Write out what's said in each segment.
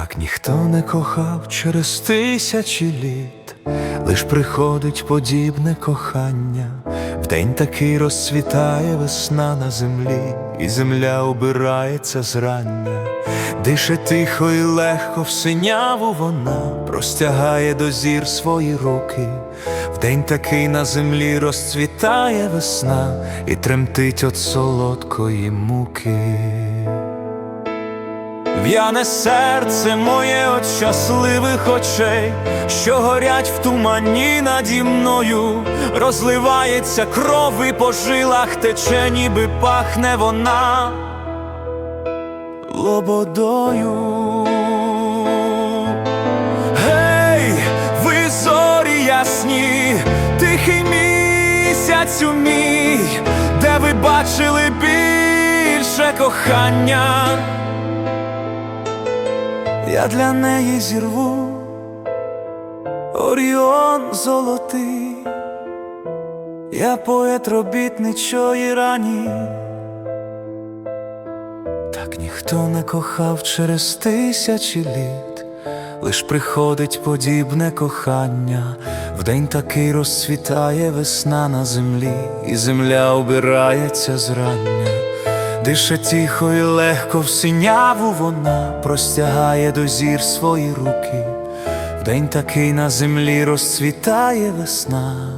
Так ніхто не кохав через тисячі літ, лиш приходить подібне кохання, в день такий розцвітає весна на землі, і земля обирається зрання, дише тихо і легко в синяву вона простягає до зір свої руки. В день такий на землі розцвітає весна і тремтить от солодкої муки. В'яне серце моє от щасливих очей, що горять в тумані наді мною, розливається кров і по жилах тече, ніби пахне вона лободою. Гей, ви зорі ясні, тихий місяцю мій, де ви бачили більше кохання. Я для неї зірву Оріон золотий, я поет робітничої рані, так ніхто не кохав через тисячі літ, лиш приходить подібне кохання, в день такий розцвітає весна на землі, і земля обирається зрання. Дише тихо і легко в синяву вона простягає до зір свої руки, в день такий на землі розцвітає весна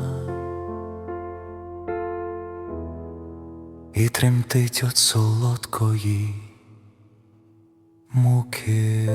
і тремтить от солодкої муки.